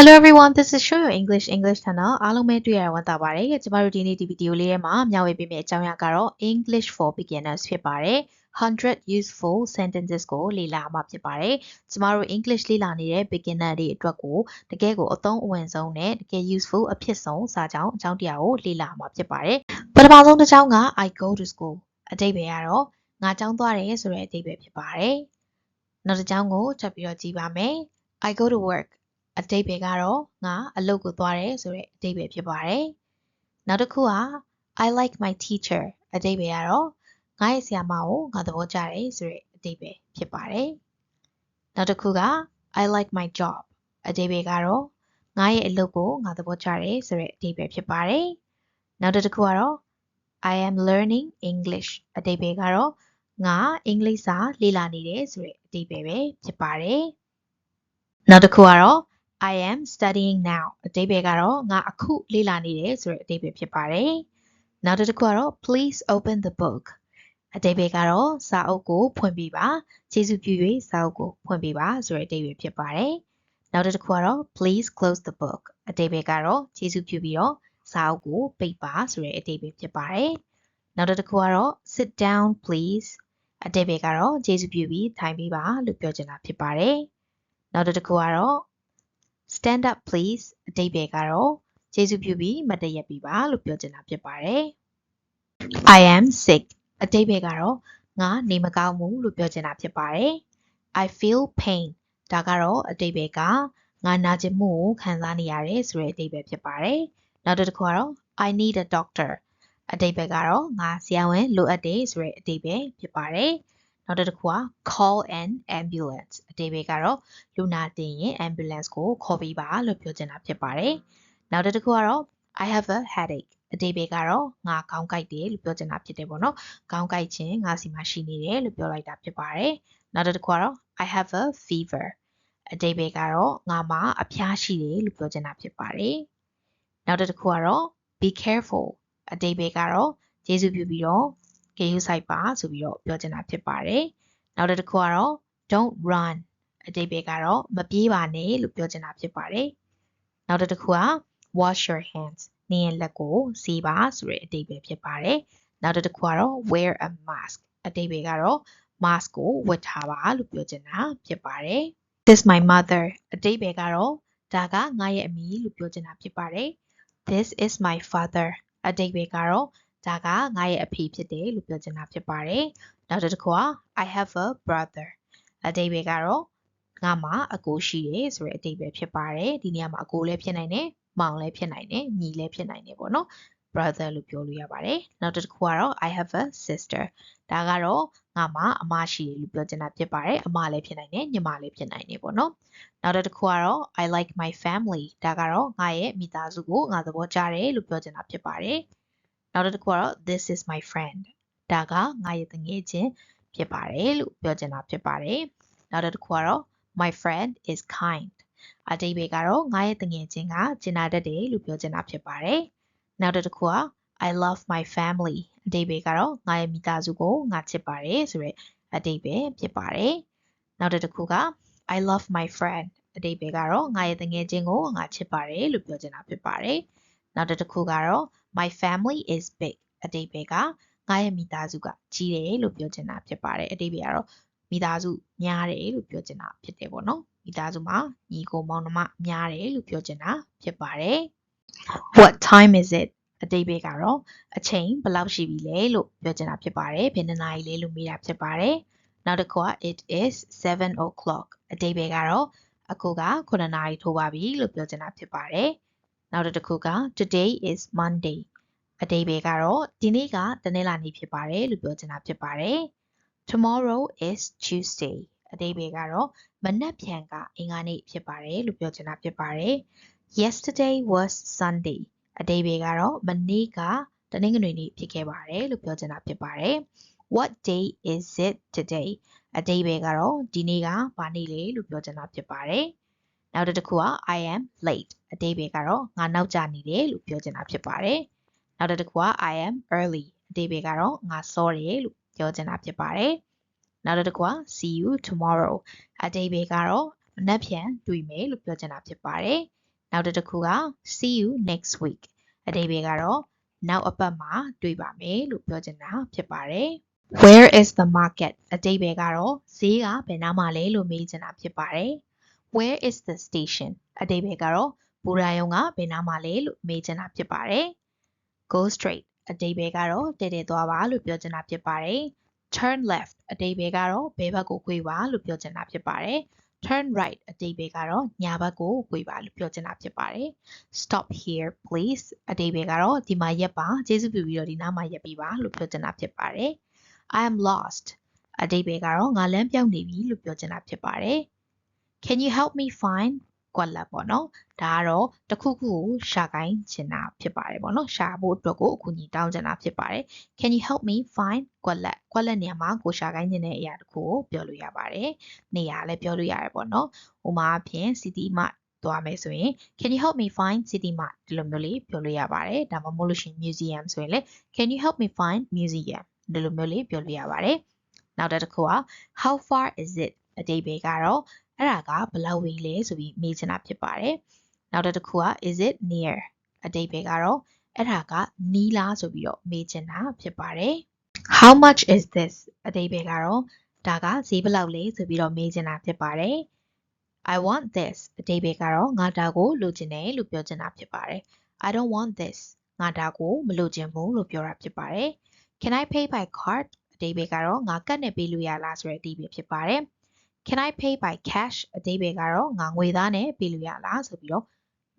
Hello everyone this is Show Your English English Channel အားလုံးပဲတွေ့ရဝမ်းသာပါတယ်ကျမတို့ဒီနေ့ဒီဗီဒီယိုလေးထဲမှာမျှဝေပေးမယ့်အကြောင်းအရာကတော့ English for beginners ဖြစ်ပါတယ်100 useful sentences ကိုလေ့လာမှာဖြစ်ပါတယ်ကျမတို့ English လေ့လာနေတဲ့ beginner တွေအတွက်ကိုတကယ်ကိုအသုံးအဝင်ဆုံးနဲ့တကယ် useful အဖြစ်ဆုံးစာကြောင်းအကြောင်းတရားကိုလေ့လာမှာဖြစ်ပါတယ်ပထမဆုံးတစ်ကြောင်းက I go to school အတိတ်ပဲကတော့ငါကျောင်းသွားတယ်ဆိုတဲ့အတိတ်ပဲဖြစ်ပါတယ်နောက်တစ်ကြောင်းကိုချက်ပြီးတော့ကြည့်ပါမယ် I go to work အတိတ်ပဲကတော့ငါအလုပ်ကိုသွားတယ်ဆိုတဲ့အတိတ်ပဲဖြစ်ပါတယ်။နောက်တစ်ခုက I like my teacher အတိတ်ပဲကတော့ငါရဲ့ဆရာမကိုငါသဘောကျတယ်ဆိုတဲ့အတိတ်ပဲဖြစ်ပါတယ်။နောက်တစ်ခုက I like my job အတိတ်ပဲကတော့ငါရဲ့အလုပ်ကိုငါသဘောကျတယ်ဆိုတဲ့အတိတ်ပဲဖြစ်ပါတယ်။နောက်တစ်ခုကတော့ I am learning English အတိတ်ပဲကတော့ငါအင်္ဂလိပ်စာလေ့လာနေတယ်ဆိုတဲ့အတိတ်ပဲပဲဖြစ်ပါတယ်။နောက်တစ်ခုကတော့ I am studying now အတိတ်ပဲကတော့ငါအခုလေ့လာနေတယ်ဆိုတဲ့အတိတ်ပဲဖြစ်ပါတယ်။နောက်တစ်ခုကတော့ please open the book အတိတ်ပဲကတော့စာအုပ်ကိုဖွင့်ပြပါကျေးဇူးပြု၍စာအုပ်ကိုဖွင့်ပြပါဆိုတဲ့အတိတ်ပဲဖြစ်ပါတယ်။နောက်တစ်ခုကတော့ please close the book အတိတ်ပဲကတော့ကျေးဇူးပြုပြီးတော့စာအုပ်ကိုပိတ်ပါဆိုတဲ့အတိတ်ပဲဖြစ်ပါတယ်။နောက်တစ်ခုကတော့ sit down please အတိတ်ပဲကတော့ကျေးဇူးပြုပြီးထိုင်ပေးပါလို့ပြောချင်တာဖြစ်ပါတယ်။နောက်တစ်ခုကတော့ stand up please အတိတ်ပဲကတော့ကျေးဇူးပြုပြီးမတ်တရက်ပြီးပါလို့ပြောချင်တာဖြစ်ပါတယ် I am sick အတိတ်ပဲကတော့ငါနေမကောင်းဘူးလို့ပြောချင်တာဖြစ်ပါတယ် I feel pain ဒါကတော့အတိတ်ပဲကငါနာကျင်မှုကိုခံစားနေရတယ်ဆိုတဲ့အတိတ်ပဲဖြစ်ပါတယ်နောက်တစ်ခုကတော့ I need a doctor အတိတ်ပဲကတော့ငါဆရာဝန်လိုအပ်တယ်ဆိုတဲ့အတိတ်ပဲဖြစ်ပါတယ် နောက်တစ်ခုက call an ambulance အတိတ်ပဲကတော့လူနာတင်ရင် ambulance ကိုခေါ်ပေးပါလို့ပြောချင်တာဖြစ်ပါတယ်။နောက်တစ်ခုကတော့ I have a headache အတိတ်ပဲကတော့ငါခေါင်းကိုက်တယ်လို့ပြောချင်တာဖြစ်တယ်ပေါ့နော်။ခေါင်းကိုက်ခြင်းငါစီမှာရှိနေတယ်လို့ပြောလိုက်တာဖြစ်ပါတယ်။နောက်တစ်ခုကတော့ I have a fever အတိတ်ပဲကတော့ငါမှာအဖျားရှိတယ်လို့ပြောချင်တာဖြစ်ပါတယ်။နောက်တစ်ခုကတော့ be careful အတိတ်ပဲကတော့ကျေးဇူးပြုပြီးတော့ ဂရုစိုက်ပါဆိုပြီးတော့ပြောချင်တာဖြစ်ပါတယ်။နောက်တစ်ခုကတော့ don't run အတိတ်ပဲကတော့မပြေးပါနဲ့လို့ပြောချင်တာဖြစ်ပါတယ်။နောက်တစ်ခုက wash your hands နင်းရဲ့လက်ကိုဆေးပါဆိုတဲ့အတိတ်ပဲဖြစ်ပါတယ်။နောက်တစ်ခုကတော့ wear a mask အတိတ်ပဲကတော့ mask ကိုဝတ်ထားပါလို့ပြောချင်တာဖြစ်ပါတယ်။ This my mother အတိတ်ပဲကတော့ဒါကငါရဲ့အမေလို့ပြောချင်တာဖြစ်ပါတယ်။ This is my father အတိတ်ပဲကတော့ ဒါကငါရဲ့အဖေဖြစ်တယ်လို့ပြောချင်တာဖြစ်ပါတယ်။နောက်တစ်ခုက I have a brother အတိတ်ပဲကတော့ငါမှာအကိုရှိတယ်ဆိုတဲ့အတိတ်ပဲဖြစ်ပါတယ်။ဒီနေရာမှာအကိုလည်းဖြစ်နိုင်တယ်၊မောင်လည်းဖြစ်နိုင်တယ်၊ညီလည်းဖြစ်နိုင်တယ်ပေါ့နော်။ brother လို့ပြောလို့ရပါတယ်။နောက်တစ်ခုကတော့ I have a sister ဒါကတော့ငါမှာအမရှိတယ်လို့ပြောချင်တာဖြစ်ပါတယ်။အမလည်းဖြစ်နိုင်တယ်၊ညီမလည်းဖြစ်နိုင်တယ်ပေါ့နော်။နောက်တစ်ခုကတော့ I like my family ဒါကတော့ငါရဲ့မိသားစုကိုငါသဘောကျတယ်လို့ပြောချင်တာဖြစ်ပါတယ်။ နောက်တစ်ခုကတော့ this is my friend ဒါကငါရဲ့တငယ်ချင်းဖြစ်ပါတယ်လို့ပြောချင်တာဖြစ်ပါတယ်နောက်တစ်ခုကတော့ my friend is kind အတိတ်ပဲကတော့ငါရဲ့တငယ်ချင်းကကျင်နာတတ်တယ်လို့ပြောချင်တာဖြစ်ပါတယ်နောက်တစ်ခုက I love my family အတိတ်ပဲကတော့ငါရဲ့မိသားစုကိုငါချစ်ပါတယ်ဆိုရက်အတိတ်ပဲဖြစ်ပါတယ်နောက်တစ်ခုက I love my friend အတိတ်ပဲကတော့ငါရဲ့တငယ်ချင်းကိုငါချစ်ပါတယ်လို့ပြောချင်တာဖြစ်ပါတယ်နောက်တစ်ခုကတော့ my family is big အတိတ်ပဲကငါရဲ့မိသားစုကကြီးတယ်လို့ပြောချင်တာဖြစ်ပါတယ်အတိတ်ပဲကတော့မိသားစုများတယ်လို့ပြောချင်တာဖြစ်တယ်ပေါ့နော်မိသားစုမှာညီကိုမောင်နှမများတယ်လို့ပြောချင်တာဖြစ်ပါတယ် what time is it အတိတ်ပဲကတော့အချိန်ဘယ်လောက်ရှိပြီလဲလို့ပြောချင်တာဖြစ်ပါတယ်ဘယ်နှစ်နာရီလဲလို့မေးတာဖြစ်ပါတယ်နောက်တစ်ခုက it is 7 o'clock အတိတ်ပဲကတော့အခုက9နာရီထိုးပါပြီလို့ပြောချင်တာဖြစ်ပါတယ် နောက်တစ်ခုက today is monday အတိတ်ပဲကတော့ဒီနေ့ကတနင်္လာနေ့ဖြစ်ပါတယ်လို့ပြောချင်တာဖြစ်ပါတယ် tomorrow is tuesday အတိတ်ပဲကတော့မနက်ဖြန်ကအင်္ဂါနေ့ဖြစ်ပါတယ်လို့ပြောချင်တာဖြစ်ပါတယ် yesterday was sunday အတိတ်ပဲကတော့မနေ့ကတနင်္ဂနွေနေ့ဖြစ်ခဲ့ပါတယ်လို့ပြောချင်တာဖြစ်ပါတယ် what day is it today အတိတ်ပဲကတော့ဒီနေ့ကဘာနေ့လဲလို့ပြောချင်တာဖြစ်ပါတယ် နောက်တစ်ခုက I am late အတိတ်ပဲကတော့ငါနောက်ကျနေတယ်လို့ပြောချင်တာဖြစ်ပါတယ်နောက်တစ်ခုက I am early အတိတ်ပဲကတော့ငါစောတယ်လို့ပြောချင်တာဖြစ်ပါတယ်နောက်တစ်ခုက see you tomorrow အတိတ်ပဲကတော့မနက်ဖြန်တွေ့မယ်လို့ပြောချင်တာဖြစ်ပါတယ်နောက်တစ်ခုက see you next week အဓိပ္ပာယ်ကတော့နောက်အပတ်မှာတွေ့ပါမယ်လို့ပြောချင်တာဖြစ်ပါတယ် where is the market အဓိပ္ပာယ်ကတော့ဈေးကဘယ်နားမှာလဲလို့မေးချင်တာဖြစ်ပါတယ် where is the station အဓိပ္ပာယ်ကတော့ဘူရာယုံကဘယ်နားမှာလဲလို့မေးချင်တာဖြစ်ပါတယ် go straight အဓိပ္ပာယ်ကတော့တည်တည်သွားပါလို့ပြောချင်တာဖြစ်ပါတယ် turn left အဓိပ္ပာယ်ကတော့ဘယ်ဘက်ကိုကွေ့ပါလို့ပြောချင်တာဖြစ်ပါတယ် turn right အဓိပ္ပာယ်ကတော့ညာဘက်ကိုကွေ့ပါလို့ပြောချင်တာဖြစ်ပါတယ် stop here please အဓိပ္ပာယ်ကတော့ဒီမှာရက်ပါကျေးဇူးပြုပြီးတော့ဒီနားမှာရက်ပြီးပါလို့ပြောချင်တာဖြစ်ပါတယ် I am lost အဓိပ္ပာယ်ကတော့ငါလမ်းပြောင်းနေပြီလို့ပြောချင်တာဖြစ်ပါတယ် Can you help me find ကွက်လက်ပေါ့နော်ဒါကတော့တစ်ခုခုကိုရှာကိုင်းချင်တာဖြစ်ပါတယ်ပေါ့နော်ရှာဖို့အတွက်ကိုအကူအညီတောင်းချင်တာဖြစ်ပါတယ် Can you help me find ကွက်လက်ကွက်လက်နေရာမှာကိုရှာကိုင်းခြင်းတဲ့အရာတစ်ခုကိုပြောလို့ရပါတယ်နေရာလည်းပြောလို့ရတယ်ပေါ့နော်ဥပမာအဖြစ် city mart သွားမယ်ဆိုရင် Can you help me find city mart ဒီလိုမျိုးလေးပြောလို့ရပါတယ်ဒါမှမဟုတ်လို့ရှိရင် museum ဆိုရင်လည်း Can you help me find museum ဒီလိုမျိုးလေးပြောလို့ရပါတယ်နောက်တစ်ခုက How far is it အတိတ်ပဲကတော့ အဲ့ဒါကဘယ်လောက်ဝေးလဲဆိုပြီးမေးချင်တာဖြစ်ပါတယ်နောက်တစ်ခုက is it near အတိတ်ပဲကတော့အဲ့ဒါကနီးလားဆိုပြီးတော့မေးချင်တာဖြစ်ပါတယ် how much is this အတိတ်ပဲကတော့ဒါကဈေးဘယ်လောက်လဲဆိုပြီးတော့မေးချင်တာဖြစ်ပါတယ် I want this အတိတ်ပဲကတော့ငါဒါကိုလိုချင်တယ်လို့ပြောချင်တာဖြစ်ပါတယ် I don't want this ငါဒါကိုမလိုချင်ဘူးလို့ပြောတာဖြစ်ပါတယ် Can I pay by card အတိတ်ပဲကတော့ငါကတ်နဲ့ပေးလို့ရလားဆိုတဲ့အတိတ်ပဲဖြစ်ပါတယ် Can I pay by cash အတိပ္ပယ်ကတော့ငါငွေသားနဲ့ပေးလို့ရလားဆိုပြီးတော့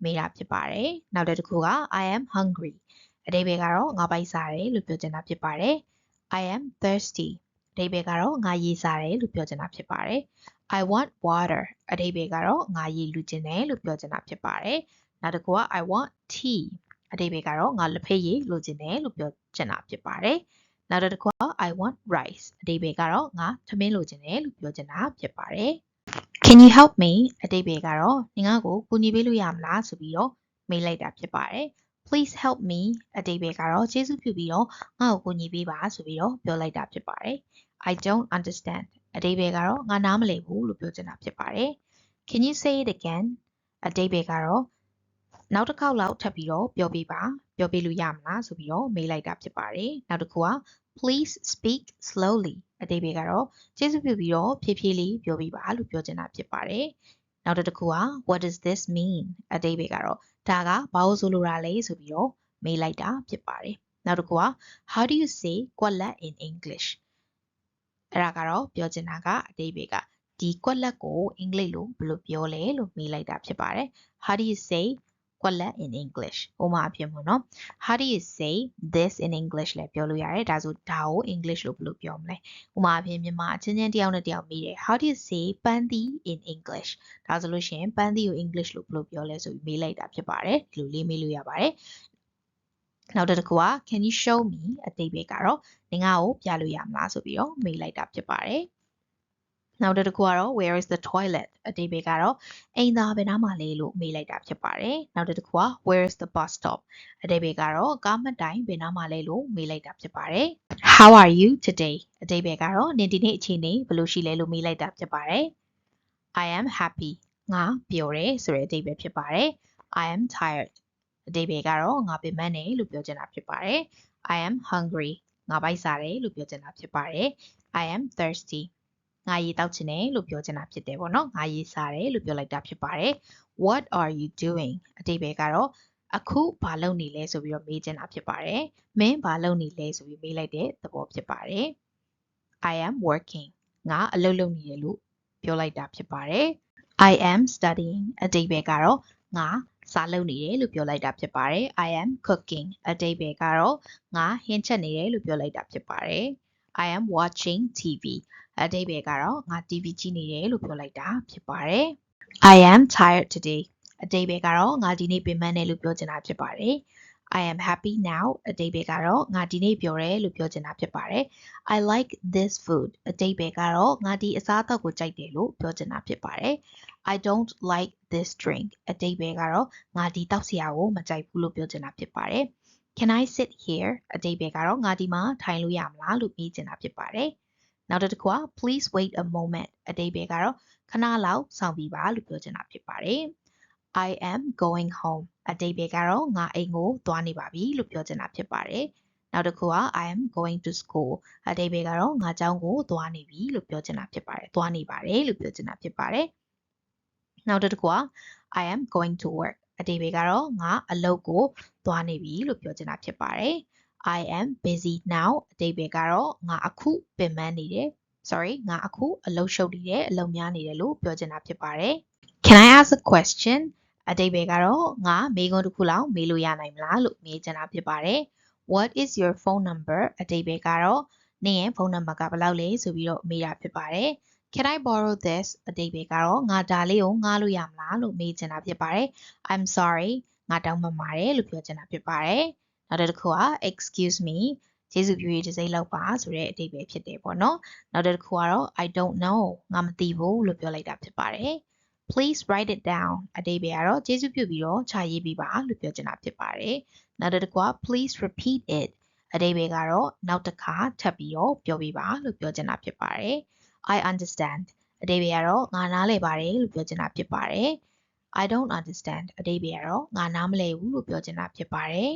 မေးတာဖြစ်ပါတယ်။နောက်တစ်ခုက I am hungry အတိပ္ပယ်ကတော့ငါပိုက်စားတယ်လို့ပြောချင်တာဖြစ်ပါတယ်။ I am thirsty အတိပ္ပယ်ကတော့ငါရေစားတယ်လို့ပြောချင်တာဖြစ်ပါတယ်။ I want water အတိပ္ပယ်ကတော့ငါရေလူချင်တယ်လို့ပြောချင်တာဖြစ်ပါတယ်။နောက်တစ်ခုက I want tea အတိပ္ပယ်ကတော့ငါလက်ဖက်ရည်လိုချင်တယ်လို့ပြောချင်တာဖြစ်ပါတယ်။ နောက်တစ်ခုက I want rice အတိပ္ပယ်ကတော့ငါသမင်းလိုချင်တယ်လို့ပြောချင်တာဖြစ်ပါတယ် Can you help me အတိပ္ပယ်ကတော့နင်ငါ့ကိုကူညီပေးလို့ရမလားဆိုပြီးတော့မေးလိုက်တာဖြစ်ပါတယ် Please help me အတိပ္ပယ်ကတော့ကျေးဇူးပြုပြီးတော့ငါ့ကိုကူညီပေးပါဆိုပြီးတော့ပြောလိုက်တာဖြစ်ပါတယ် I don't understand အတိပ္ပယ်ကတော့ငါနားမလည်ဘူးလို့ပြောချင်တာဖြစ်ပါတယ် Can you say it again အတိပ္ပယ်ကတော့ နောက်တစ်ခေါက်လောက်ထပ်ပြီးတော့ပြောပြပါပြောပြလို့ရမလားဆိုပြီးတော့မေးလိုက်တာဖြစ်ပါတယ်နောက်တစ်ခုက please speak slowly အတိပ္ပယ်ကတော့ကျေးဇူးပြုပြီးတော့ဖြည်းဖြည်းလေးပြောပြပါလို့ပြောချင်တာဖြစ်ပါတယ်နောက်တစ်ခုက what does this mean အတိပ္ပယ်ကတော့ဒါကဘာလို့ဆိုလိုတာလဲဆိုပြီးတော့မေးလိုက်တာဖြစ်ပါတယ်နောက်တစ်ခုက how do you say ကွက်လက် in english အဲ့ဒါကတော့ပြောချင်တာကအတိပ္ပယ်ကဒီကွက်လက်ကိုအင်္ဂလိပ်လိုဘယ်လိုပြောလဲလို့မေးလိုက်တာဖြစ်ပါတယ် how do you say ကွက်လက် in English ဥပမာအဖြစ်ပေါ့နော် How do you say this in English လဲပြောလို့ရတယ်ဒါဆိုဒါကို English လို့ဘယ်လိုပြောမလဲဥပမာအဖြစ်မြန်မာအချင်းချင်းတယောက်နဲ့တယောက်မိတယ် How do you say ပန်းသီး in English ဒါဆိုလို့ရှိရင်ပန်းသီးကို English လို့ဘယ်လိုပြောလဲဆိုပြီးမေးလိုက်တာဖြစ်ပါတယ်ဒီလိုလေးမေးလို့ရပါတယ်နောက်တစ်ခုက can you show me အတိတ်ပဲကတော့ငင်္ဂါကိုပြလို့ရမလားဆိုပြီးတော့မေးလိုက်တာဖြစ်ပါတယ် နောက်တစ်ခုကတော့ where is the toilet အတိပ္ပယ်ကတော့အိမ်သာဘယ်နားမှာလဲလို့မေးလိုက်တာဖြစ်ပါတယ်နောက်တစ်ခုက where is the bus stop အတိပ္ပယ်ကတော့ကားမှတ်တိုင်ဘယ်နားမှာလဲလို့မေးလိုက်တာဖြစ်ပါတယ် how are you today အတိပ္ပယ်ကတော့နင်ဒီနေ့အခြေအနေဘယ်လိုရှိလဲလို့မေးလိုက်တာဖြစ်ပါတယ် I am happy ငါပျော်တယ်ဆိုတဲ့အတိပ္ပယ်ဖြစ်ပါတယ် I am tired အတိပ္ပယ်ကတော့ငါပင်ပန်းတယ်လို့ပြောချင်တာဖြစ်ပါတယ် I am hungry ငါပိုက်စားတယ်လို့ပြောချင်တာဖြစ်ပါတယ် I am thirsty ငါရေတောက်ချင်တယ်လို့ပြောချင်တာဖြစ်တယ်ပေါ့နော်ငါရေစားတယ်လို့ပြောလိုက်တာဖြစ်ပါတယ် what are you doing အတိပ္ပယ်ကတော့အခုဘာလုပ်နေလဲဆိုပြီးတော့မေးချင်တာဖြစ်ပါတယ်မင်းဘာလုပ်နေလဲဆိုပြီးမေးလိုက်တဲ့သဘောဖြစ်ပါတယ် I am working ငါအလုပ်လုပ်နေတယ်လို့ပြောလိုက်တာဖြစ်ပါတယ် I am studying အတိပ္ပယ်ကတော့ငါစာလုပ်နေတယ်လို့ပြောလိုက်တာဖြစ်ပါတယ် I am cooking အတိပ္ပယ်ကတော့ငါဟင်းချက်နေတယ်လို့ပြောလိုက်တာဖြစ်ပါတယ် I am watching TV အတိတ်ပဲကတော့ငါ TV ကြည့်နေတယ်လို့ပြောလိုက်တာဖြစ်ပါတယ် I am tired today အတိတ်ပဲကတော့ငါဒီနေ့ပင်ပန်းတယ်လို့ပြောချင်တာဖြစ်ပါတယ် I am happy now အတိတ်ပဲကတော့ငါဒီနေ့ပျော်တယ်လို့ပြောချင်တာဖြစ်ပါတယ် I like this food အတိတ်ပဲကတော့ငါဒီအစားအသောက်ကိုကြိုက်တယ်လို့ပြောချင်တာဖြစ်ပါတယ် I don't like this drink အတိတ်ပဲကတော့ငါဒီတောက်စရာကိုမကြိုက်ဘူးလို့ပြောချင်တာဖြစ်ပါတယ် Can I sit here အတိတ်ပဲကတော့ငါဒီမှာထိုင်လို့ရမလားလို့မေးချင်တာဖြစ်ပါတယ် နောက်တစ်ခုက please wait a moment အတိတ်ပဲကတော့ခဏလောက်စောင့်ပြီးပါလို့ပြောချင်တာဖြစ်ပါတယ် I am going home အတိတ်ပဲကတော့ငါအိမ်ကိုသွားနေပါပြီလို့ပြောချင်တာဖြစ်ပါတယ်နောက်တစ်ခုက I am going to school အတိတ်ပဲကတော့ငါကျောင်းကိုသွားနေပြီလို့ပြောချင်တာဖြစ်ပါတယ်သွားနေပါတယ်လို့ပြောချင်တာဖြစ်ပါတယ်နောက်တစ်ခုက I am going to work အတိတ်ပဲကတော့ငါအလုပ်ကိုသွားနေပြီလို့ပြောချင်တာဖြစ်ပါတယ် I am busy now အတိတ်ပဲကတော့ငါအခုပင်ပန်းနေတယ် sorry ငါအခုအလုပ်ရှုပ်နေတယ်အလုပ်များနေတယ်လို့ပြောချင်တာဖြစ်ပါတယ် Can I ask a question အတိတ်ပဲကတော့ငါမေးခွန်းတစ်ခုလောက်မေးလို့ရနိုင်မလားလို့မေးချင်တာဖြစ်ပါတယ် What is your phone number အတိတ်ပဲကတော့နင့်ရဲ့ဖုန်းနံပါတ်ကဘယ်လောက်လဲဆိုပြီးတော့မေးတာဖြစ်ပါတယ် Can I borrow this အတိတ်ပဲကတော့ငါဒါလေးကိုငှားလို့ရမလားလို့မေးချင်တာဖြစ်ပါတယ် I'm sorry ငါတောင်းပန်ပါတယ်လို့ပြောချင်တာဖြစ်ပါတယ် နောက်တစ်ခုက excuse me ကျေးဇူးပြုရေးတစ်စိမ့်လောက်ပါဆိုတဲ့အတိတ်ပဲဖြစ်တယ်ပေါ့နော်နောက်တစ်ခုကတော့ I don't know ငါမသိဘူးလို့ပြောလိုက်တာဖြစ်ပါတယ် please write it down အတိတ်ပဲကတော့ကျေးဇူးပြုပြီးတော့ခြာရေးပေးပါလို့ပြောချင်တာဖြစ်ပါတယ်နောက်တစ်ခုက please repeat it အတိတ်ပဲကတော့နောက်တစ်ခါထပ်ပြီးတော့ပြောပြပါလို့ပြောချင်တာဖြစ်ပါတယ် I understand အတိတ်ပဲကတော့ငါနားလည်ပါတယ်လို့ပြောချင်တာဖြစ်ပါတယ် I don't understand အတိတ်ပဲကတော့ငါနားမလည်ဘူးလို့ပြောချင်တာဖြစ်ပါတယ်